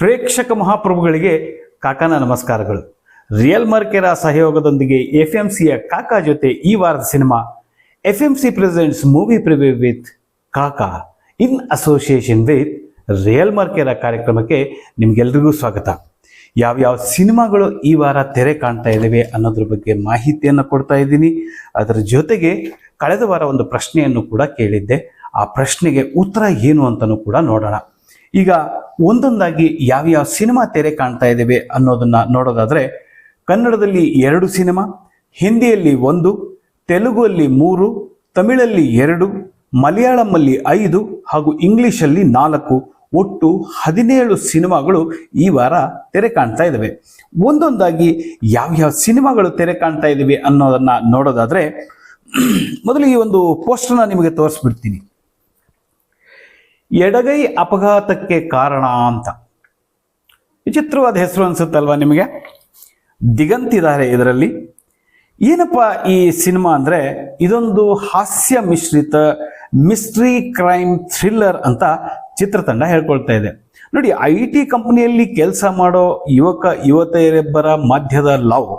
ಪ್ರೇಕ್ಷಕ ಮಹಾಪ್ರಭುಗಳಿಗೆ ಕಾಕಾನ ನಮಸ್ಕಾರಗಳು. ರಿಯಲ್ ಮಾರ್ಕೆರ ಸಹಯೋಗದೊಂದಿಗೆ ಎಫ್ ಎಂ ಸಿಯ ಕಾಕಾ ಜೊತೆ ಈ ವಾರದ cinema F M C presents movie preview with Kaka in association with real ಮಾರ್ಕೆರ ಕಾರ್ಯಕ್ರಮಕ್ಕೆ ನಿಮ್ಗೆಲ್ರಿಗೂ ಸ್ವಾಗತ. ಯಾವ್ಯಾವ ಸಿನಿಮಾಗಳು ಈ ವಾರ ತೆರೆ ಕಾಣ್ತಾ ಇದ್ದಾವೆ ಅನ್ನೋದ್ರ ಬಗ್ಗೆ ಮಾಹಿತಿಯನ್ನು ಕೊಡ್ತಾ ಇದ್ದೀನಿ. ಅದರ ಜೊತೆಗೆ ಕಳೆದ ವಾರ ಒಂದು ಪ್ರಶ್ನೆಯನ್ನು ಕೂಡ ಕೇಳಿದ್ದೆ. ಆ ಪ್ರಶ್ನೆಗೆ ಉತ್ತರ ಏನು ಅಂತಲೂ ಕೂಡ ನೋಡೋಣ. ಈಗ ಒಂದೊಂದಾಗಿ ಯಾವ್ಯಾವ ಸಿನಿಮಾ ತೆರೆ ಕಾಣ್ತಾ ಇದ್ದೇವೆ ಅನ್ನೋದನ್ನ ನೋಡೋದಾದ್ರೆ ಕನ್ನಡದಲ್ಲಿ ಎರಡು ಸಿನಿಮಾ, ಹಿಂದಿಯಲ್ಲಿ ಒಂದು, ತೆಲುಗಲ್ಲಿ ಮೂರು, ತಮಿಳಲ್ಲಿ ಎರಡು ಮಲಯಾಳಂನಲ್ಲಿ ಐದು ಹಾಗೂ ಇಂಗ್ಲಿಷಲ್ಲಿ ನಾಲ್ಕು, ಒಟ್ಟು ಹದಿನೇಳು ಸಿನಿಮಾಗಳು ಈ ವಾರ ತೆರೆ ಕಾಣ್ತಾ ಇದ್ದಾವೆ ಒಂದೊಂದಾಗಿ ಯಾವ್ಯಾವ ಸಿನಿಮಾಗಳು ತೆರೆ ಕಾಣ್ತಾ ಇದ್ದಾವೆ ಅನ್ನೋದನ್ನ ನೋಡೋದಾದ್ರೆ, ಮೊದಲು ಈ ಒಂದು ಪೋಸ್ಟರ್ನ ನಿಮಗೆ ತೋರಿಸ್ಬಿಡ್ತೀನಿ. ಎಡಗೈ ಅಪಘಾತಕ್ಕೆ ಕಾರಣ ಅಂತ. ವಿಚಿತ್ರವಾದ ಹೆಸರು ಅನಿಸುತ್ತಲ್ವಾ ನಿಮಗೆ? ದಿಗಂತಿದ್ದಾರೆ ಇದರಲ್ಲಿ. ಏನಪ್ಪ ಈ ಸಿನಿಮಾ ಅಂದರೆ ಇದೊಂದು ಹಾಸ್ಯ ಮಿಶ್ರಿತ ಮಿಸ್ಟ್ರಿ ಕ್ರೈಮ್ ಥ್ರಿಲ್ಲರ್ ಅಂತ ಚಿತ್ರತಂಡ ಹೇಳ್ಕೊಳ್ತಾ ಇದೆ. ನೋಡಿ, ಐ ಟಿ ಕಂಪನಿಯಲ್ಲಿ ಕೆಲಸ ಮಾಡೋ ಯುವಕ ಯುವತಿಯರಿಬ್ಬರ ಮಧ್ಯದ ಲವ್.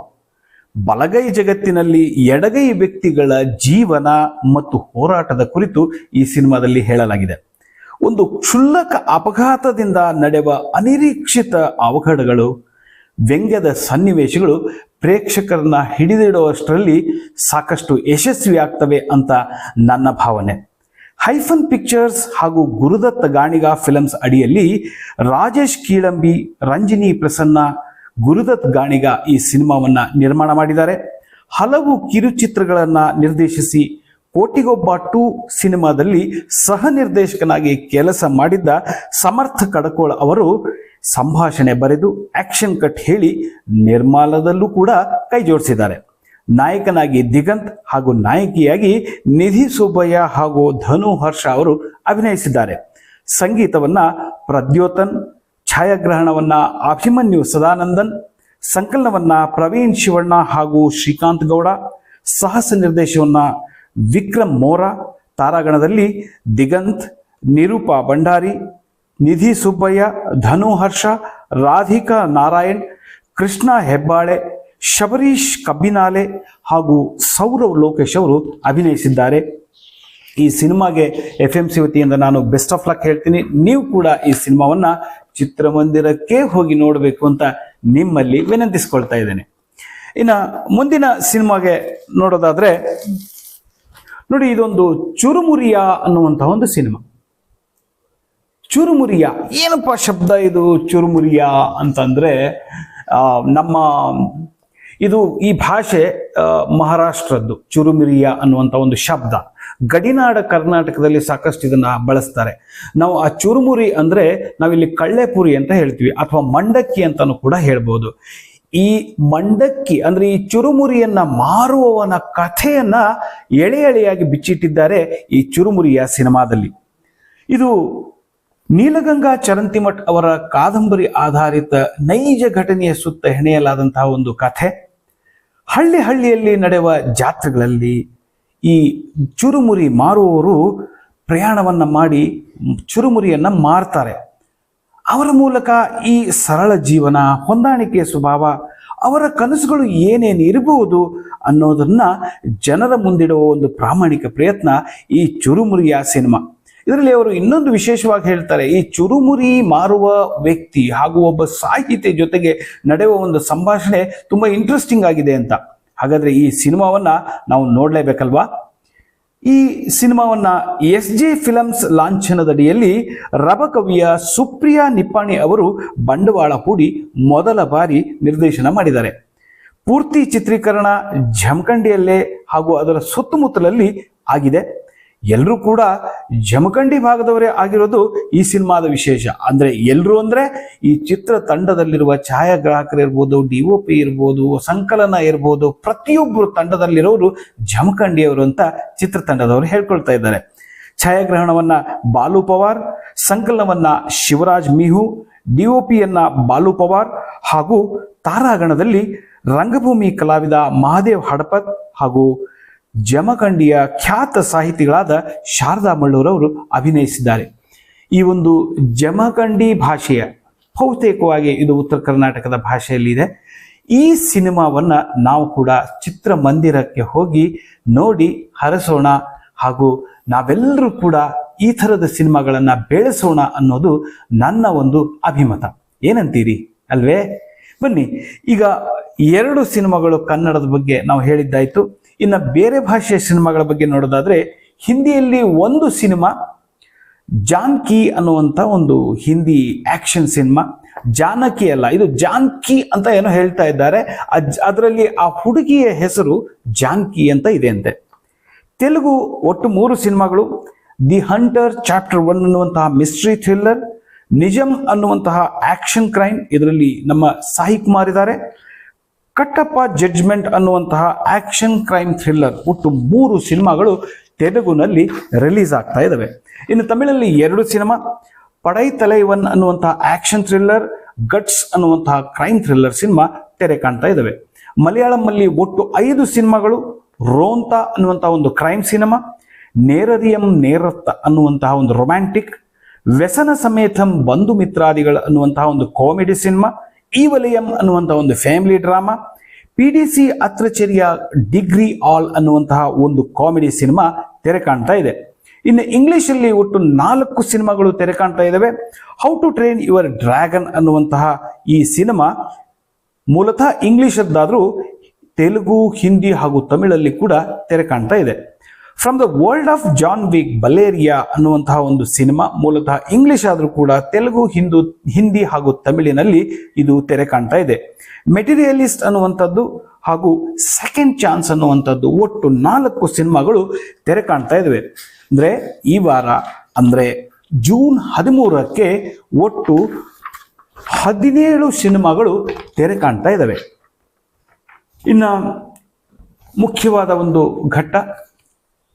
ಬಲಗೈ ಜಗತ್ತಿನಲ್ಲಿ ಎಡಗೈ ವ್ಯಕ್ತಿಗಳ ಜೀವನ ಮತ್ತು ಹೋರಾಟದ ಕುರಿತು ಈ ಸಿನಿಮಾದಲ್ಲಿ ಹೇಳಲಾಗಿದೆ. ಒಂದು ಕ್ಷುಲ್ಲಕ ಅಪಘಾತದಿಂದ ನಡೆವ ಅನಿರೀಕ್ಷಿತ ಅವಘಡಗಳು, ವ್ಯಂಗ್ಯದ ಸನ್ನಿವೇಶಗಳು ಪ್ರೇಕ್ಷಕರನ್ನ ಹಿಡಿದಿಡುವಷ್ಟರಲ್ಲಿ ಸಾಕಷ್ಟು ಯಶಸ್ವಿ ಆಗ್ತವೆ ಅಂತ ನನ್ನ ಭಾವನೆ. ಹೈಫನ್ ಪಿಕ್ಚರ್ಸ್ ಹಾಗೂ ಗುರುದತ್ತ ಗಾಣಿಗ ಫಿಲಮ್ಸ್ ಅಡಿಯಲ್ಲಿ ರಾಜೇಶ್ ಕೀಳಂಬಿ, ರಂಜಿನಿ ಪ್ರಸನ್ನ ಗುರುದತ್ ಗಾಣಿಗ ಈ ಸಿನಿಮಾವನ್ನ ನಿರ್ಮಾಣ ಮಾಡಿದ್ದಾರೆ. ಹಲವು ಕಿರುಚಿತ್ರಗಳನ್ನು ನಿರ್ದೇಶಿಸಿ ಕೋಟಿಗೊಬ್ಬ ಟು ಸಿನಿಮಾದಲ್ಲಿ ಸಹ ನಿರ್ದೇಶಕನಾಗಿ ಕೆಲಸ ಮಾಡಿದ್ದ ಸಮರ್ಥ ಕಡಕೋಳ ಅವರು ಸಂಭಾಷಣೆ ಬರೆದು ಆಕ್ಷನ್ ಕಟ್ ಹೇಳಿ ನಿರ್ಮಾಲದಲ್ಲೂ ಕೂಡ ಕೈ ಜೋಡಿಸಿದ್ದಾರೆ. ನಾಯಕನಾಗಿ ದಿಗಂತ್ ಹಾಗೂ ನಾಯಕಿಯಾಗಿ ನಿಧಿ ಸುಬ್ಬಯ್ಯ ಹಾಗೂ ಧನು ಹರ್ಷ ಅವರು ಅಭಿನಯಿಸಿದ್ದಾರೆ. ಸಂಗೀತವನ್ನ ಪ್ರದ್ಯೋತನ್, ಛಾಯಾಗ್ರಹಣವನ್ನ ಅಭಿಮನ್ಯು ಸದಾನಂದನ್, ಸಂಕಲನವನ್ನ ಪ್ರವೀಣ್ ಶಿವಣ್ಣ ಹಾಗೂ ಶ್ರೀಕಾಂತ್ ಗೌಡ, ಸಾಹಸ ನಿರ್ದೇಶವನ್ನ ವಿಕ್ರಮ್ ಮೋರಾ ತಾರಾಗಣದಲ್ಲಿ ದಿಗಂತ್, ನಿರೂಪಾ ಭಂಡಾರಿ, ನಿಧಿ ಸುಬ್ಬಯ್ಯ, ಧನು ಹರ್ಷ, ರಾಧಿಕಾ ನಾರಾಯಣ್, ಕೃಷ್ಣ ಹೆಬ್ಬಾಳೆ, ಶಬರೀಶ್ ಕಬ್ಬಿನಾಲೆ ಹಾಗೂ ಸೌರವ್ ಲೋಕೇಶ್ ಅವರು ಅಭಿನಯಿಸಿದ್ದಾರೆ. ಈ ಸಿನಿಮಾಗೆ ಎಫ್ ಎಂ ಸಿ ವತಿಯಿಂದ ನಾನು ಬೆಸ್ಟ್ ಆಫ್ ಲಕ್ ಹೇಳ್ತೀನಿ. ನೀವು ಕೂಡ ಈ ಸಿನಿಮಾವನ್ನು ಚಿತ್ರಮಂದಿರಕ್ಕೆ ಹೋಗಿ ನೋಡಬೇಕು ಅಂತ ನಿಮ್ಮಲ್ಲಿ ವಿನಂತಿಸ್ಕೊಳ್ತಾ ಇದ್ದೇನೆ. ಇನ್ನು ಮುಂದಿನ ಸಿನಿಮಾಗೆ ನೋಡೋದಾದ್ರೆ ನೋಡಿ, ಇದೊಂದು ಚುರುಮುರಿಯ ಅನ್ನುವಂತಹ ಒಂದು ಸಿನಿಮಾ. ಚುರುಮುರಿಯ, ಏನಪ್ಪ ಶಬ್ದ ಇದು ಚುರುಮುರಿಯ ಅಂತಂದ್ರೆ ನಮ್ಮ, ಇದು ಈ ಭಾಷೆ ಮಹಾರಾಷ್ಟ್ರದ್ದು, ಚುರುಮುರಿಯ ಅನ್ನುವಂಥ ಒಂದು ಶಬ್ದ. ಗಡಿನಾಡ ಕರ್ನಾಟಕದಲ್ಲಿ ಸಾಕಷ್ಟು ಇದನ್ನ ಬಳಸ್ತಾರೆ. ನಾವು ಆ ಚುರುಮುರಿ ಅಂದ್ರೆ ನಾವಿಲ್ಲಿ ಕಳ್ಳೆಪುರಿ ಅಂತ ಹೇಳ್ತೀವಿ, ಅಥವಾ ಮಂಡಕ್ಕಿ ಅಂತಾನು ಕೂಡ ಹೇಳ್ಬೋದು. ಈ ಮಂಡಕ್ಕಿ, ಅಂದ್ರೆ ಈ ಚುರುಮುರಿಯನ್ನ ಮಾರುವವನ ಕಥೆಯನ್ನ ಎಳೆ ಎಳೆಯಾಗಿ ಬಿಚ್ಚಿಟ್ಟಿದ್ದಾರೆ ಈ ಚುರುಮುರಿಯ ಸಿನಿಮಾದಲ್ಲಿ. ಇದು ನೀಲಗಂಗಾ ಚರಂತಿಮಠ್ ಅವರ ಕಾದಂಬರಿ ಆಧಾರಿತ ನೈಜ ಘಟನೆಯ ಸುತ್ತ ಹೆಣೆಯಲಾದಂತಹ ಒಂದು ಕಥೆ. ಹಳ್ಳಿ ಹಳ್ಳಿಯಲ್ಲಿ ನಡೆಯುವ ಜಾತ್ರೆಗಳಲ್ಲಿ ಈ ಚುರುಮುರಿ ಮಾರುವವರು ಪ್ರಯಾಣವನ್ನ ಮಾಡಿ ಚುರುಮುರಿಯನ್ನ ಮಾರ್ತಾರೆ. ಅವರ ಮೂಲಕ ಈ ಸರಳ ಜೀವನ ಹೊಂದಾಣಿಕೆಯ ಸ್ವಭಾವ, ಅವರ ಕನಸುಗಳು ಏನೇನು ಇರಬಹುದು ಅನ್ನೋದನ್ನ ಜನರ ಮುಂದಿಡುವ ಒಂದು ಪ್ರಾಮಾಣಿಕ ಪ್ರಯತ್ನ ಈ ಚುರುಮುರಿಯ ಸಿನಿಮಾ. ಇದರಲ್ಲಿ ಅವರು ಇನ್ನೊಂದು ವಿಶೇಷವಾಗಿ ಹೇಳ್ತಾರೆ, ಈ ಚುರುಮುರಿ ಮಾರುವ ವ್ಯಕ್ತಿ ಹಾಗೂ ಒಬ್ಬ ಸಾಹಿತಿ ಜೊತೆಗೆ ನಡೆಯುವ ಒಂದು ಸಂಭಾಷಣೆ ತುಂಬಾ ಇಂಟ್ರೆಸ್ಟಿಂಗ್ ಆಗಿದೆ ಅಂತ. ಹಾಗಾದ್ರೆ ಈ ಸಿನಿಮಾವನ್ನ ನಾವು ನೋಡ್ಲೇಬೇಕಲ್ವಾ? ಈ ಸಿನಿಮಾವನ್ನ ಎಸ್ ಜಿ ಫಿಲಮ್ಸ್ ಲಾಂಛನದಡಿಯಲ್ಲಿ ರಬಕವಿಯ ಸುಪ್ರಿಯಾ ನಿಪ್ಪಾಣಿ ಅವರು ಬಂಡವಾಳ ಹೂಡಿ ಮೊದಲ ಬಾರಿ ನಿರ್ದೇಶನ ಮಾಡಿದ್ದಾರೆ. ಪೂರ್ತಿ ಚಿತ್ರೀಕರಣ ಜಮಖಂಡಿಯಲ್ಲೇ ಹಾಗೂ ಅದರ ಸುತ್ತಮುತ್ತಲಲ್ಲಿ ಆಗಿದೆ. ಎಲ್ಲರೂ ಕೂಡ ಜಮಖಂಡಿ ಭಾಗದವರೇ ಆಗಿರೋದು ಈ ಸಿನಿಮಾದ ವಿಶೇಷ. ಅಂದ್ರೆ ಎಲ್ಲರೂ ಅಂದ್ರೆ ಈ ಚಿತ್ರ ತಂಡದಲ್ಲಿರುವ ಛಾಯಾಗ್ರಾಹಕರು ಇರ್ಬೋದು, ಡಿ ಒ ಪಿ ಇರ್ಬೋದು, ಸಂಕಲನ ಇರ್ಬೋದು, ಪ್ರತಿಯೊಬ್ಬರು ತಂಡದಲ್ಲಿರೋರು ಜಮಖಂಡಿಯವರು ಅಂತ ಚಿತ್ರತಂಡದವರು ಹೇಳ್ಕೊಳ್ತಾ ಇದ್ದಾರೆ. ಛಾಯಾಗ್ರಹಣವನ್ನ ಬಾಲು ಪವಾರ್, ಸಂಕಲನವನ್ನ ಶಿವರಾಜ್ ಮಿಹು ಡಿಒಪಿಯನ್ನ ಬಾಲು ಪವಾರ್ ಹಾಗೂ ತಾರಾಗಣದಲ್ಲಿ ರಂಗಭೂಮಿ ಕಲಾವಿದ ಮಹಾದೇವ್ ಹಡಪತ್ ಹಾಗೂ ಜಮಖಂಡಿಯ ಖ್ಯಾತ ಸಾಹಿತಿಗಳಾದ ಶಾರದಾ ಮಳ್ಳೂರವರು ಅಭಿನಯಿಸಿದ್ದಾರೆ. ಈ ಒಂದು ಜಮಖಂಡಿ ಭಾಷೆಯ ಬಹುತೇಕವಾಗಿ ಇದು ಉತ್ತರ ಕರ್ನಾಟಕದ ಭಾಷೆಯಲ್ಲಿದೆ. ಈ ಸಿನಿಮಾವನ್ನು ನಾವು ಕೂಡ ಚಿತ್ರಮಂದಿರಕ್ಕೆ ಹೋಗಿ ನೋಡಿ ಹರಸೋಣ ಹಾಗೂ ನಾವೆಲ್ಲರೂ ಕೂಡ ಈ ಥರದ ಸಿನಿಮಾಗಳನ್ನು ಬೆಳೆಸೋಣ ಅನ್ನೋದು ನನ್ನ ಒಂದು ಅಭಿಮತ. ಏನಂತೀರಿ? ಅಲ್ವೇ? ಬನ್ನಿ, ಈಗ ಎರಡು ಸಿನಿಮಾಗಳು ಕನ್ನಡದ ಬಗ್ಗೆ ನಾವು ಹೇಳಿದ್ದಾಯ್ತು. ಇನ್ನು ಬೇರೆ ಭಾಷೆಯ ಸಿನಿಮಾಗಳ ಬಗ್ಗೆ ನೋಡೋದಾದರೆ, ಹಿಂದಿಯಲ್ಲಿ ಒಂದು ಸಿನಿಮಾ, ಜಾನ್ಕಿ ಅನ್ನುವಂಥ ಒಂದು ಹಿಂದಿ ಆ್ಯಕ್ಷನ್ ಸಿನಿಮಾ. ಜಾನಕಿ ಅಲ್ಲ, ಇದು ಜಾನ್ಕಿ ಅಂತ ಏನೋ ಹೇಳ್ತಾ ಇದ್ದಾರೆ. ಅದರಲ್ಲಿ ಆ ಹುಡುಗಿಯ ಹೆಸರು ಜಾನ್ಕಿ ಅಂತ ಇದೆ ಅಂತೆ. ತೆಲುಗು ಒಟ್ಟು ಮೂರು ಸಿನಿಮಾಗಳು, ದಿ ಹಂಟರ್ ಚಾಪ್ಟರ್ ಒನ್ ಅನ್ನುವಂತಹ ಮಿಸ್ಟ್ರಿ ಥ್ರಿಲ್ಲರ್ ನಿಜಂ ಅನ್ನುವಂತಹ ಆಕ್ಷನ್ ಕ್ರೈಮ್, ಇದರಲ್ಲಿ ನಮ್ಮ ಸಾಹಿ ಕುಮಾರ್ ಇದ್ದಾರೆ. ಕಟ್ಟಪ್ಪ ಜಡ್ಜ್ಮೆಂಟ್ ಅನ್ನುವಂತಹ ಆಕ್ಷನ್ ಕ್ರೈಮ್ ಥ್ರಿಲ್ಲರ್ ಒಟ್ಟು ಮೂರು ಸಿನಿಮಾಗಳು ತೆಲುಗುನಲ್ಲಿ ರಿಲೀಸ್ ಆಗ್ತಾ ಇದ್ದಾವೆ ಇನ್ನು ತಮಿಳಲ್ಲಿ ಎರಡು ಸಿನಿಮಾ ಪಡೈ ತಲೈವನ್ ಅನ್ನುವಂತಹ ಆಕ್ಷನ್ ಥ್ರಿಲ್ಲರ್, ಗಟ್ಸ್ ಅನ್ನುವಂತಹ ಕ್ರೈಮ್ ಥ್ರಿಲ್ಲರ್ ಸಿನಿಮಾ ತೆರೆ ಕಾಣ್ತಾ ಇದ್ದಾವೆ ಮಲಯಾಳಂನಲ್ಲಿ ಒಟ್ಟು ಐದು ಸಿನಿಮಾಗಳು, ರೋಂತ ಅನ್ನುವಂತಹ ಒಂದು ಕ್ರೈಮ್ ಸಿನಿಮಾ, ನೇರದಿಯಂ ನೇರತ್ತ ಅನ್ನುವಂತಹ ಒಂದು ರೊಮ್ಯಾಂಟಿಕ್, ವ್ಯಸನ ಸಮೇತಂ ಬಂಧು ಮಿತ್ರಾದಿಗಳು ಅನ್ನುವಂತಹ ಒಂದು ಕಾಮಿಡಿ ಸಿನಿಮಾ ಈ ವಲಯಂ ಅನ್ನುವಂತಹ ಒಂದು family drama P D C ಅತ್ರಚರ್ಯ degree all ಅನ್ನುವಂತಹ ಒಂದು ಕಾಮಿಡಿ ಸಿನಿಮಾ ತೆರೆ ಕಾಣ್ತಾ ಇದೆ. ಇನ್ನು ಇಂಗ್ಲಿಷಲ್ಲಿ ಒಟ್ಟು ನಾಲ್ಕು ಸಿನಿಮಾಗಳು ತೆರೆ ಕಾಣ್ತಾ ಇದ್ದಾವೆ how to train your dragon ಅನ್ನುವಂತಹ ಈ ಸಿನಿಮಾ ಮೂಲತಃ ಇಂಗ್ಲಿಷದ್ದಾದರೂ ತೆಲುಗು, ಹಿಂದಿ ಹಾಗೂ ತಮಿಳಲ್ಲಿ ಕೂಡ ತೆರೆ ಕಾಣ್ತಾ ಇದೆ. From the world of John Wick Ballerina ಅನ್ನುವಂತಹ ಒಂದು ಸಿನಿಮಾ, ಮೂಲತಃ ಇಂಗ್ಲಿಷ್ ಆದರೂ ಕೂಡ ತೆಲುಗು, ಹಿಂದೂ, ಹಿಂದಿ ಹಾಗೂ ತಮಿಳಿನಲ್ಲಿ ಇದು ತೆರೆ ಕಾಣ್ತಾ ಇದೆ. ಮೆಟೀರಿಯಲಿಸ್ಟ್ ಅನ್ನುವಂಥದ್ದು ಹಾಗೂ ಸೆಕೆಂಡ್ ಚಾನ್ಸ್ ಅನ್ನುವಂಥದ್ದು ಒಟ್ಟು ನಾಲ್ಕು ಸಿನಿಮಾಗಳು ತೆರೆ ಕಾಣ್ತಾ ಇದ್ದಾವೆ ಅಂದರೆ ಈ ವಾರ, ಅಂದರೆ ಜೂನ್ ಹದಿಮೂರಕ್ಕೆ ಒಟ್ಟು ಹದಿನೇಳು ಸಿನಿಮಾಗಳು ತೆರೆ ಕಾಣ್ತಾ ಇದ್ದಾವೆ ಇನ್ನು ಮುಖ್ಯವಾದ ಒಂದು ಘಟ್ಟ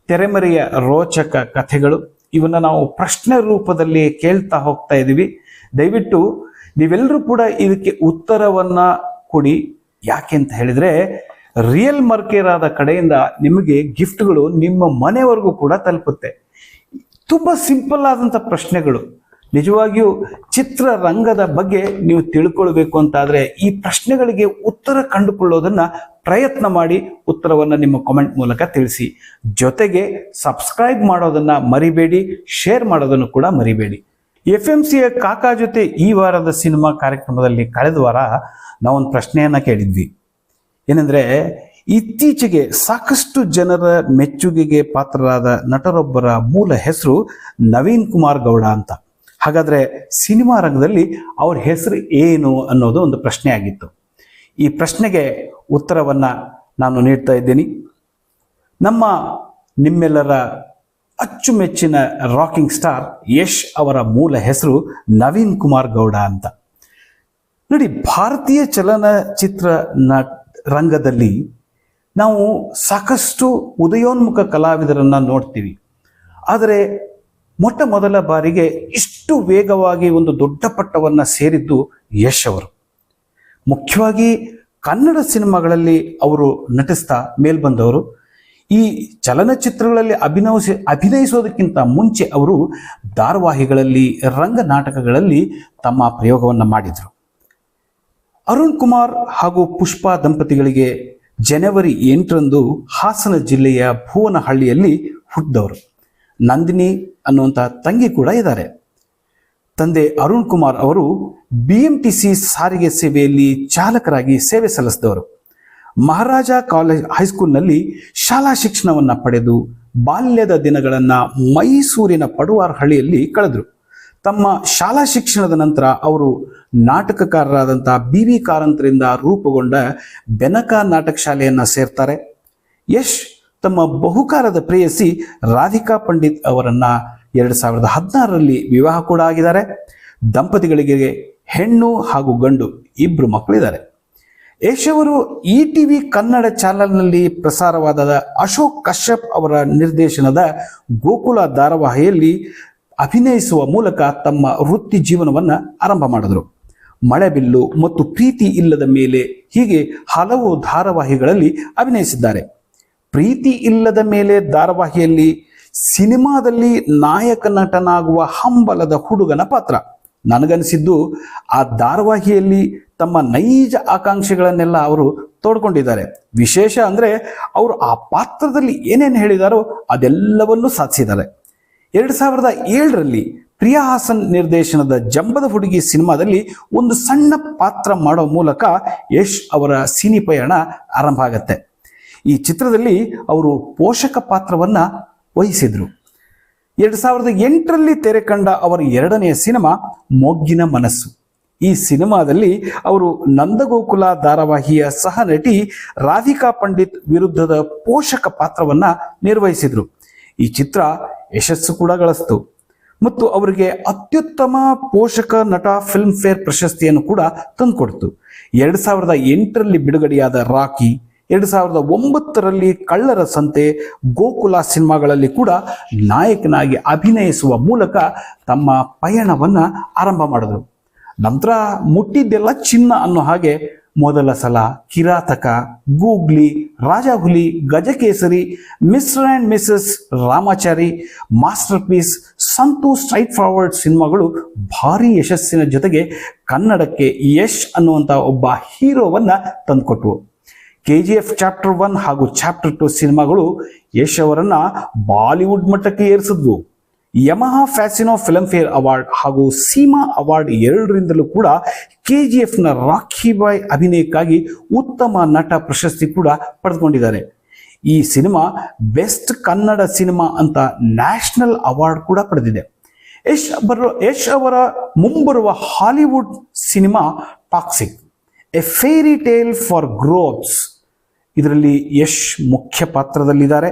ತೆರೆಮರೆಯ ರೋಚಕ ಕಥೆಗಳು. ಇವನ್ನ ನಾವು ಪ್ರಶ್ನೆ ರೂಪದಲ್ಲಿ ಕೇಳ್ತಾ ಹೋಗ್ತಾ ಇದ್ದೀವಿ. ದಯವಿಟ್ಟು ನೀವೆಲ್ಲರೂ ಕೂಡ ಇದಕ್ಕೆ ಉತ್ತರವನ್ನ ಕೊಡಿ. ಯಾಕೆ ಅಂತ ಹೇಳಿದ್ರೆ, ರಿಯಲ್ ಮರ್ಕೇರಾದ ಕಡೆಯಿಂದ ನಿಮಗೆ ಗಿಫ್ಟ್ಗಳು ನಿಮ್ಮ ಮನೆವರೆಗೂ ಕೂಡ ತಲುಪುತ್ತೆ. ತುಂಬ ಸಿಂಪಲ್ ಆದಂತ ಪ್ರಶ್ನೆಗಳು. ನಿಜವಾಗಿಯೂ ಚಿತ್ರರಂಗದ ಬಗ್ಗೆ ನೀವು ತಿಳ್ಕೊಳ್ಬೇಕು ಅಂತಾದರೆ ಈ ಪ್ರಶ್ನೆಗಳಿಗೆ ಉತ್ತರ ಕಂಡುಕೊಳ್ಳೋದನ್ನು ಪ್ರಯತ್ನ ಮಾಡಿ ಉತ್ತರವನ್ನ ನಿಮ್ಮ ಕಮೆಂಟ್ ಮೂಲಕ ತಿಳಿಸಿ. ಜೊತೆಗೆ ಸಬ್ಸ್ಕ್ರೈಬ್ ಮಾಡೋದನ್ನು ಮರಿಬೇಡಿ ಶೇರ್ ಮಾಡೋದನ್ನು ಕೂಡ ಮರಿಬೇಡಿ. ಎಫ್ ಎಂ ಸಿಯ ಕಾಕಾ ಜೊತೆ ಈ ವಾರದ ಸಿನಿಮಾ ಕಾರ್ಯಕ್ರಮದಲ್ಲಿ ಕಳೆದ ವಾರ ನಾವೊಂದು ಪ್ರಶ್ನೆಯನ್ನು ಕೇಳಿದ್ವಿ. ಏನಂದ್ರೆ ಇತ್ತೀಚೆಗೆ ಸಾಕಷ್ಟು ಜನರ ಮೆಚ್ಚುಗೆಗೆ ಪಾತ್ರರಾದ ನಟರೊಬ್ಬರ ಮೂಲ ಹೆಸರು ನವೀನ್ ಕುಮಾರ್ ಗೌಡ ಅಂತ. ಹಾಗಾದ್ರೆ ಸಿನಿಮಾ ರಂಗದಲ್ಲಿ ಅವ್ರ ಹೆಸರು ಏನು ಅನ್ನೋದು ಒಂದು ಪ್ರಶ್ನೆ ಆಗಿತ್ತು. ಈ ಪ್ರಶ್ನೆಗೆ ಉತ್ತರವನ್ನು ನಾನು ನೀಡ್ತಾ ಇದ್ದೀನಿ. ನಮ್ಮ ನಿಮ್ಮೆಲ್ಲರ ಅಚ್ಚುಮೆಚ್ಚಿನ ರಾಕಿಂಗ್ ಸ್ಟಾರ್ ಯಶ್ ಅವರ ಮೂಲ ಹೆಸರು ನವೀನ್ ಕುಮಾರ್ ಗೌಡ ಅಂತ. ನೋಡಿ, ಭಾರತೀಯ ಚಲನಚಿತ್ರ ನ ರಂಗದಲ್ಲಿ ನಾವು ಸಾಕಷ್ಟು ಉದಯೋನ್ಮುಖ ಕಲಾವಿದರನ್ನ ನೋಡ್ತೀವಿ. ಆದರೆ ಮೊಟ್ಟ ಮೊದಲ ಬಾರಿಗೆ ಇಷ್ಟು ವೇಗವಾಗಿ ಒಂದು ದೊಡ್ಡ ಪಟ್ಟವನ್ನು ಸೇರಿದ್ದು ಯಶ್ ಅವರು. ಮುಖ್ಯವಾಗಿ ಕನ್ನಡ ಸಿನಿಮಾಗಳಲ್ಲಿ ಅವರು ನಟಿಸ್ತಾ ಮೇಲ್ಬಂದವರು ಈ ಚಲನಚಿತ್ರಗಳಲ್ಲಿ ಅಭಿನಯಿಸಿ ಅಭಿನಯಿಸೋದಕ್ಕಿಂತ ಮುಂಚೆ ಅವರು ಧಾರಾವಾಹಿಗಳಲ್ಲಿ, ರಂಗ ನಾಟಕಗಳಲ್ಲಿ ತಮ್ಮ ಪ್ರಯೋಗವನ್ನು ಮಾಡಿದರು. ಅರುಣ್ ಕುಮಾರ್ ಹಾಗೂ ಪುಷ್ಪಾ ದಂಪತಿಗಳಿಗೆ ಜನವರಿ ಎಂಟರಂದು ಹಾಸನ ಜಿಲ್ಲೆಯ ಭುವನಹಳ್ಳಿಯಲ್ಲಿ ಹುಟ್ಟಿದವರು. ನಂದಿನಿ ಅನ್ನುವಂತಹ ತಂಗಿ ಕೂಡ ಇದ್ದಾರೆ. ತಂದೆ ಅರುಣ್ ಕುಮಾರ್ ಅವರು ಬಿ ಎಂ ಟಿ ಸಿ ಸಾರಿಗೆ ಸೇವೆಯಲ್ಲಿ ಚಾಲಕರಾಗಿ ಸೇವೆ ಸಲ್ಲಿಸಿದವರು. ಮಹಾರಾಜ ಕಾಲೇಜ್ ಹೈಸ್ಕೂಲ್ನಲ್ಲಿ ಶಾಲಾ ಶಿಕ್ಷಣವನ್ನು ಪಡೆದು ಬಾಲ್ಯದ ದಿನಗಳನ್ನು ಮೈಸೂರಿನ ಪಡುವಾರಹಳ್ಳಿಯಲ್ಲಿ ಕಳೆದರು. ತಮ್ಮ ಶಾಲಾ ಶಿಕ್ಷಣದ ನಂತರ ಅವರು ನಾಟಕಕಾರರಾದಂಥ ಬಿ ವಿ ಕಾರಂತರಿಂದ ರೂಪುಗೊಂಡ ಬೆನಕ ನಾಟಕ ಶಾಲೆಯನ್ನು ಸೇರ್ತಾರೆ. ಯಶ್ ತಮ್ಮ ಬಹುಕಾಲದ ಪ್ರೇಯಸಿ ರಾಧಿಕಾ ಪಂಡಿತ್ ಅವರನ್ನ ಎರಡು ಸಾವಿರದ ಹದಿನಾರರಲ್ಲಿ ವಿವಾಹ ಕೂಡ ಆಗಿದ್ದಾರೆ. ದಂಪತಿಗಳಿಗೆ ಹೆಣ್ಣು ಹಾಗೂ ಗಂಡು ಇಬ್ಬರು ಮಕ್ಕಳಿದ್ದಾರೆ. ಯಶ್ ಅವರು ಇ ಟಿ ವಿ ಕನ್ನಡ ಚಾನೆಲ್ನಲ್ಲಿ ಪ್ರಸಾರವಾದ ಅಶೋಕ್ ಕಶ್ಯಪ್ ಅವರ ನಿರ್ದೇಶನದ ಗೋಕುಲ ಧಾರಾವಾಹಿಯಲ್ಲಿ ಅಭಿನಯಿಸುವ ಮೂಲಕ ತಮ್ಮ ವೃತ್ತಿ ಜೀವನವನ್ನು ಆರಂಭ ಮಾಡಿದರು. ಮಳೆಬಿಲ್ಲು ಮತ್ತು ಪ್ರೀತಿ ಇಲ್ಲದ ಮೇಲೆ ಹೀಗೆ ಹಲವು ಧಾರಾವಾಹಿಗಳಲ್ಲಿ ಅಭಿನಯಿಸಿದ್ದಾರೆ. ಪ್ರೀತಿ ಇಲ್ಲದ ಮೇಲೆ ಧಾರಾವಾಹಿಯಲ್ಲಿ ಸಿನಿಮಾದಲ್ಲಿ ನಾಯಕ ನಟನಾಗುವ ಹಂಬಲದ ಹುಡುಗನ ಪಾತ್ರ. ನನಗನಿಸಿದ್ದು ಆ ಧಾರಾವಾಹಿಯಲ್ಲಿ ತಮ್ಮ ನೈಜ ಆಕಾಂಕ್ಷೆಗಳನ್ನೆಲ್ಲ ಅವರು ತೋಡ್ಕೊಂಡಿದ್ದಾರೆ. ವಿಶೇಷ ಅಂದರೆ ಅವರು ಆ ಪಾತ್ರದಲ್ಲಿ ಏನೇನು ಹೇಳಿದಾರೋ ಅದೆಲ್ಲವನ್ನೂ ಸಾಧಿಸಿದ್ದಾರೆ. ಎರಡು ಸಾವಿರದ ಏಳರಲ್ಲಿ ಪ್ರಿಯಾ ಹಾಸನ್ ನಿರ್ದೇಶನದ ಜಂಬದ ಹುಡುಗಿ ಸಿನಿಮಾದಲ್ಲಿ ಒಂದು ಸಣ್ಣ ಪಾತ್ರ ಮಾಡೋ ಮೂಲಕ ಯಶ್ ಅವರ ಸಿನಿ ಪಯಣ ಆರಂಭ ಆಗತ್ತೆ. ಈ ಚಿತ್ರದಲ್ಲಿ ಅವರು ಪೋಷಕ ಪಾತ್ರವನ್ನ ವಹಿಸಿದ್ರು. ಎರಡು ಸಾವಿರದ ಎಂಟರಲ್ಲಿ ತೆರೆ ಕಂಡ ಅವರ ಎರಡನೆಯ ಸಿನಿಮಾ ಮೊಗ್ಗಿನ ಮನಸ್ಸು. ಈ ಸಿನಿಮಾದಲ್ಲಿ ಅವರು ನಂದಗೋಕುಲ ಧಾರಾವಾಹಿಯ ಸಹ ನಟಿ ರಾಧಿಕಾ ಪಂಡಿತ್ ವಿರುದ್ಧದ ಪೋಷಕ ಪಾತ್ರವನ್ನ ನಿರ್ವಹಿಸಿದರು. ಈ ಚಿತ್ರ ಯಶಸ್ಸು ಕೂಡ ಗಳಿಸ್ತು. ಮತ್ತು ಅವರಿಗೆ ಅತ್ಯುತ್ತಮ ಪೋಷಕ ನಟ ಫಿಲ್ಮ್ ಫೇರ್ ಪ್ರಶಸ್ತಿಯನ್ನು ಕೂಡ ತಂದುಕೊಡ್ತು. ಎರಡು ಸಾವಿರದ ಎಂಟರಲ್ಲಿ ಬಿಡುಗಡೆಯಾದ ರಾಕಿ ಎರಡು ಸಾವಿರದ ಒಂಬತ್ತರಲ್ಲಿ ಕಳ್ಳರ ಸಂತೆ ಗೋಕುಲ ಸಿನಿಮಾಗಳಲ್ಲಿ ಕೂಡ ನಾಯಕನಾಗಿ ಅಭಿನಯಿಸುವ ಮೂಲಕ ತಮ್ಮ ಪಯಣವನ್ನ ಆರಂಭ ಮಾಡಿದರು. ನಂತರ ಮುಟ್ಟಿದ್ದೆಲ್ಲ ಚಿನ್ನ ಅನ್ನೋ ಹಾಗೆ ಮೊದಲ ಸಲ Kirataka, Googly, Rajahuli, Gajakesari, Mr and Mrs Ramachari masterpiece Santhu straight forward ಸಿನಿಮಾಗಳು ಭಾರಿ ಯಶಸ್ಸಿನ ಜೊತೆಗೆ ಕನ್ನಡಕ್ಕೆ ಯಶ್ ಅನ್ನುವಂಥ ಒಬ್ಬ ಹೀರೋವನ್ನು ತಂದುಕೊಟ್ವು. K G F chapter one ಹಾಗೂ ಚಾಪ್ಟರ್ ಟು ಸಿನಿಮಾಗಳು ಯಶ್ ಅವರನ್ನ ಬಾಲಿವುಡ್ ಮಟ್ಟಕ್ಕೆ ಏರಿಸಿದ್ವು. Yamaha Fascino film fair award ಹಾಗೂ ಸೀಮಾ ಅವಾರ್ಡ್ ಎರಡರಿಂದಲೂ ಕೂಡ ಕೆ ಜಿ ಎಫ್ನ ರಾಖಿ ಬಾಯ್ ಅಭಿನಯಕ್ಕಾಗಿ ಉತ್ತಮ ನಟ ಪ್ರಶಸ್ತಿ ಕೂಡ ಪಡೆದುಕೊಂಡಿದ್ದಾರೆ. ಈ ಸಿನಿಮಾ ಬೆಸ್ಟ್ ಕನ್ನಡ ಸಿನಿಮಾ ಅಂತ ನ್ಯಾಷನಲ್ ಅವಾರ್ಡ್ ಕೂಡ ಪಡೆದಿದೆ. ಯಶ್ ಬರೋ, ಯಶ್ ಅವರ ಮುಂಬರುವ Hollywood cinema Toxic. A fairy tale for growths. ಇದರಲ್ಲಿ ಯಶ್ ಮುಖ್ಯ ಪಾತ್ರದಲ್ಲಿದ್ದಾರೆ.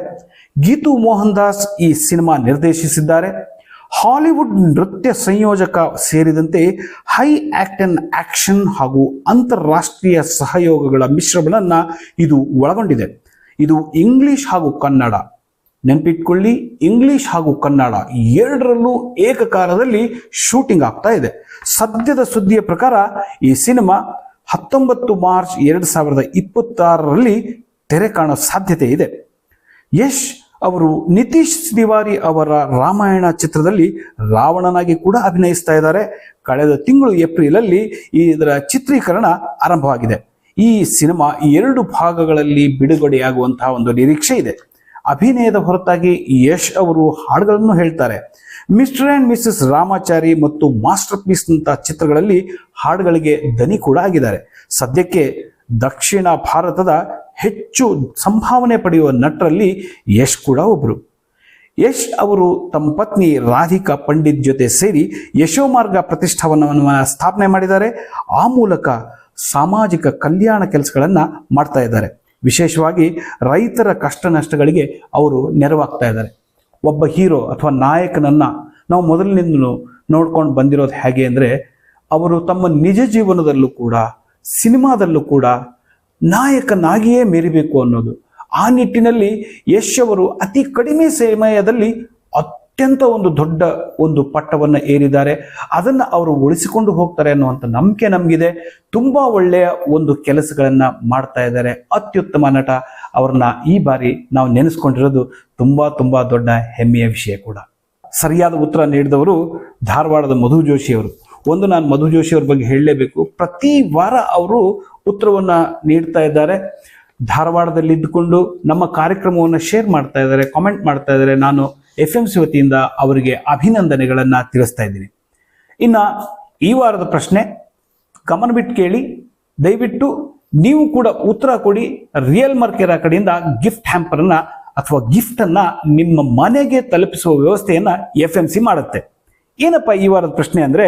ಗೀತು ಮೋಹನ್ ದಾಸ್ ಈ ಸಿನಿಮಾ ನಿರ್ದೇಶಿಸಿದ್ದಾರೆ. ಹಾಲಿವುಡ್ ನೃತ್ಯ ಸಂಯೋಜಕ ಸೇರಿದಂತೆ ಹೈ ಆಕ್ಟ್ ಅಂಡ್ ಆಕ್ಷನ್ ಹಾಗೂ ಅಂತಾರಾಷ್ಟ್ರೀಯ ಸಹಯೋಗಗಳ ಮಿಶ್ರಣವನ್ನು ಇದು ಒಳಗೊಂಡಿದೆ. ಇದು ಇಂಗ್ಲಿಷ್ ಹಾಗೂ ಕನ್ನಡ. ನೆನಪಿಟ್ಕೊಳ್ಳಿ, ಇಂಗ್ಲಿಷ್ ಹಾಗೂ ಕನ್ನಡ ಎರಡರಲ್ಲೂ ಏಕಕಾಲದಲ್ಲಿ ಶೂಟಿಂಗ್ ಆಗ್ತಾ ಇದೆ. ಸದ್ಯದ ಸುದ್ದಿಯ ಪ್ರಕಾರ ಈ ಸಿನಿಮಾ ಹತ್ತೊಂಬತ್ತು ಮಾರ್ಚ್ ಎರಡು ಸಾವಿರದ ಇಪ್ಪತ್ತಾರರಲ್ಲಿ ತೆರೆ ಕಾಣೋ ಸಾಧ್ಯತೆ ಇದೆ. ಯಶ್ ಅವರು ನಿತೀಶ್ ತಿವಾರಿ ಅವರ ರಾಮಾಯಣ ಚಿತ್ರದಲ್ಲಿ ರಾವಣನಾಗಿ ಕೂಡ ಅಭಿನಯಿಸ್ತಾ ಇದ್ದಾರೆ. ಕಳೆದ ತಿಂಗಳು ಏಪ್ರಿಲಲ್ಲಿ ಇದರ ಚಿತ್ರೀಕರಣ ಆರಂಭವಾಗಿದೆ. ಈ ಸಿನಿಮಾ ಎರಡು ಭಾಗಗಳಲ್ಲಿ ಬಿಡುಗಡೆಯಾಗುವಂತಹ ಒಂದು ನಿರೀಕ್ಷೆ ಇದೆ. ಅಭಿನಯದ ಹೊರತಾಗಿ ಯಶ್ ಅವರು ಹಾಡುಗಳನ್ನು ಹೇಳ್ತಾರೆ. ಮಿಸ್ಟರ್ ಆ್ಯಂಡ್ ಮಿಸ್ಸಸ್ ರಾಮಾಚಾರಿ ಮತ್ತು ಮಾಸ್ಟರ್ ಪೀಸ್ನಂಥ ಚಿತ್ರಗಳಲ್ಲಿ ಹಾಡುಗಳಿಗೆ ದನಿ ಕೂಡ ಆಗಿದ್ದಾರೆ. ಸದ್ಯಕ್ಕೆ ದಕ್ಷಿಣ ಭಾರತದ ಹೆಚ್ಚು ಸಂಭಾವನೆ ಪಡೆಯುವ ನಟರಲ್ಲಿ ಯಶ್ ಕೂಡ ಒಬ್ಬರು ಯಶ್ ಅವರು ತಮ್ಮ ಪತ್ನಿ ರಾಧಿಕಾ ಪಂಡಿತ್ ಜೊತೆ ಸೇರಿ ಯಶೋಮಾರ್ಗ ಪ್ರತಿಷ್ಠಾನವನ್ನು ಸ್ಥಾಪನೆ ಮಾಡಿದ್ದಾರೆ. ಆ ಮೂಲಕ ಸಾಮಾಜಿಕ ಕಲ್ಯಾಣ ಕೆಲಸಗಳನ್ನು ಮಾಡ್ತಾ ಇದ್ದಾರೆ. ವಿಶೇಷವಾಗಿ ರೈತರ ಕಷ್ಟ ನಷ್ಟಗಳಿಗೆ ಅವರು ನೆರವಾಗ್ತಾ ಇದ್ದಾರೆ. ಒಬ್ಬ ಹೀರೋ ಅಥವಾ ನಾಯಕನನ್ನ ನಾವು ಮೊದಲಿನಿಂದ ನೋಡ್ಕೊಂಡು ಬಂದಿರೋದು ಹೇಗೆ ಅಂದರೆ, ಅವರು ತಮ್ಮ ನಿಜ ಜೀವನದಲ್ಲೂ ಕೂಡ, ಸಿನಿಮಾದಲ್ಲೂ ಕೂಡ ನಾಯಕನಾಗಿಯೇ ಮೇರಿಬೇಕು ಅನ್ನೋದು. ಆ ನಿಟ್ಟಿನಲ್ಲಿ ಯಶ್ ಅವರು ಅತಿ ಕಡಿಮೆ ಸಮಯದಲ್ಲಿ ಅತ್ಯಂತ ಒಂದು ದೊಡ್ಡ ಒಂದು ಪಟ್ಟವನ್ನು ಏರಿದ್ದಾರೆ. ಅದನ್ನು ಅವರು ಉಳಿಸಿಕೊಂಡು ಹೋಗ್ತಾರೆ ಅನ್ನುವಂಥ ನಂಬಿಕೆ ನಮಗಿದೆ. ತುಂಬ ಒಳ್ಳೆಯ ಒಂದು ಕೆಲಸಗಳನ್ನು ಮಾಡ್ತಾ ಇದ್ದಾರೆ. ಅತ್ಯುತ್ತಮ ನಟ ಅವ್ರನ್ನ ಈ ಬಾರಿ ನಾವು ನೆನೆಸ್ಕೊಂಡಿರೋದು ತುಂಬ ತುಂಬ ದೊಡ್ಡ ಹೆಮ್ಮೆಯ ವಿಷಯ ಕೂಡ. ಸರಿಯಾದ ಉತ್ತರ ನೀಡಿದವರು ಧಾರವಾಡದ ಮಧು ಜೋಶಿ ಅವರು. ಒಂದು ನಾನು ಮಧು ಜೋಶಿ ಅವ್ರ ಬಗ್ಗೆ ಹೇಳಲೇಬೇಕು. ಪ್ರತಿ ವಾರ ಅವರು ಉತ್ತರವನ್ನು ನೀಡ್ತಾ ಇದ್ದಾರೆ. ಧಾರವಾಡದಲ್ಲಿ ಇದ್ದುಕೊಂಡು ನಮ್ಮ ಕಾರ್ಯಕ್ರಮವನ್ನು ಶೇರ್ ಮಾಡ್ತಾ ಇದ್ದಾರೆ ಕಾಮೆಂಟ್ ಮಾಡ್ತಾ ಇದ್ದಾರೆ. ನಾನು ಎಫ್ ಎಂ ಸಿ ವತಿಯಿಂದ ಅವರಿಗೆ ಅಭಿನಂದನೆಗಳನ್ನು ತಿಳಿಸ್ತಾ ಇದ್ದೀನಿ. ಇನ್ನು ಈ ವಾರದ ಪ್ರಶ್ನೆ ಗಮನ ಬಿಟ್ಟು ಕೇಳಿ, ದಯವಿಟ್ಟು ನೀವು ಕೂಡ ಉತ್ತರ ಕೊಡಿ ರಿಯಲ್ ಮರ್ಕೆರ ಕಡೆಯಿಂದ ಗಿಫ್ಟ್ ಹ್ಯಾಂಪರನ್ನು ಅಥವಾ ಗಿಫ್ಟನ್ನು ನಿಮ್ಮ ಮನೆಗೆ ತಲುಪಿಸುವ ವ್ಯವಸ್ಥೆಯನ್ನು ಎಫ್ ಎಂ ಸಿ ಮಾಡುತ್ತೆ. ಏನಪ್ಪ ಈ ವಾರದ ಪ್ರಶ್ನೆ ಅಂದರೆ,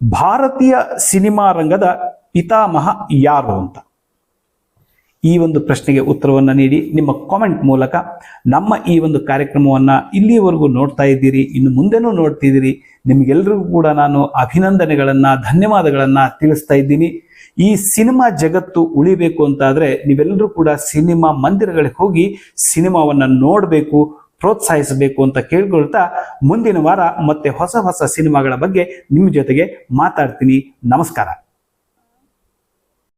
ಭಾರತೀಯ ಸಿನಿಮಾ ರಂಗದ ಪಿತಾಮಹ ಯಾರು ಅಂತ. ಈ ಒಂದು ಪ್ರಶ್ನೆಗೆ ಉತ್ತರವನ್ನು ನೀಡಿ ನಿಮ್ಮ ಕಾಮೆಂಟ್ ಮೂಲಕ ನಮ್ಮ ಈ ಒಂದು ಕಾರ್ಯಕ್ರಮವನ್ನು ಇಲ್ಲಿಯವರೆಗೂ ನೋಡ್ತಾ ಇದ್ದೀರಿ, ಇನ್ನು ಮುಂದೆನೂ ನೋಡ್ತಿದ್ದೀರಿ ನಿಮಗೆಲ್ಲರಿಗೂ ಕೂಡ ನಾನು ಅಭಿನಂದನೆಗಳನ್ನು, ಧನ್ಯವಾದಗಳನ್ನು ತಿಳಿಸ್ತಾ ಇದ್ದೀನಿ. ಈ ಸಿನಿಮಾ ಜಗತ್ತು ಉಳಿಬೇಕು ಅಂತಾದರೆ ನೀವೆಲ್ಲರೂ ಕೂಡ ಸಿನಿಮಾ ಮಂದಿರಗಳಿಗೆ ಹೋಗಿ ಸಿನಿಮಾವನ್ನು ನೋಡಬೇಕು, ಪ್ರೋತ್ಸಾಹಿಸಬೇಕು ಅಂತ ಕೇಳ್ಕೊಳ್ತಾ ಮುಂದಿನ ವಾರ ಮತ್ತೆ ಹೊಸ ಹೊಸ ಸಿನಿಮಾಗಳ ಬಗ್ಗೆ ನಿಮ್ಮ ಜೊತೆಗೆ ಮಾತಾಡ್ತೀನಿ. ನಮಸ್ಕಾರ.